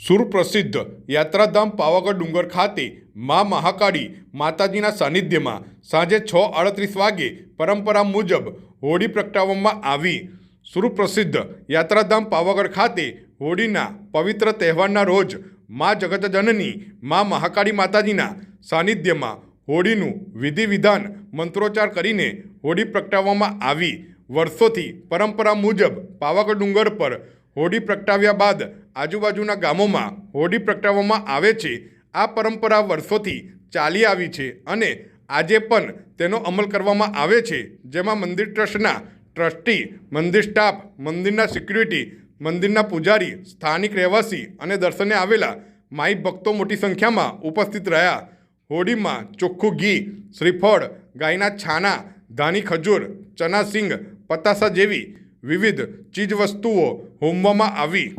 સુરપ્રસિદ્ધ યાત્રાધામ પાવાગઢ ડુંગર ખાતે મા મહાકાળી માતાજીના સાનિધ્યમાં સાંજે છ આડત્રીસ વાગે પરંપરા મુજબ હોળી પ્રગટાવવામાં આવી. સુરપ્રસિદ્ધ યાત્રાધામ પાવાગઢ ખાતે હોળીના પવિત્ર તહેવારના રોજ મા જગતજનની, મા મહાકાળી માતાજીના સાનિધ્યમાં હોળીનું વિધિ વિધાન મંત્રોચ્ચાર કરીને હોળી પ્રગટાવવામાં આવી. વર્ષોથી પરંપરા મુજબ પાવાગઢ ડુંગર પર હોળી પ્રગટાવ્યા બાદ આજુબાજુના ગામોમાં હોડી પ્રગટાવવામાં આવે છે. આ પરંપરા વર્ષોથી ચાલી આવી છે અને આજે પણ તેનો અમલ કરવામાં આવે છે. જેમાં મંદિર ટ્રસ્ટના ટ્રસ્ટી, મંદિર સ્ટાફ, મંદિરના સિક્યુરિટી, મંદિરના પૂજારી, સ્થાનિક રહેવાસી અને દર્શને આવેલા માઈ ભક્તો મોટી સંખ્યામાં ઉપસ્થિત રહ્યા. હોડીમાં ચોખ્ખું ઘી, શ્રીફળ, ગાયના છાના, ધાની ખજૂર, ચના સિંગ, પતાસા જેવી વિવિધ ચીજવસ્તુઓ હોમવામાં આવી.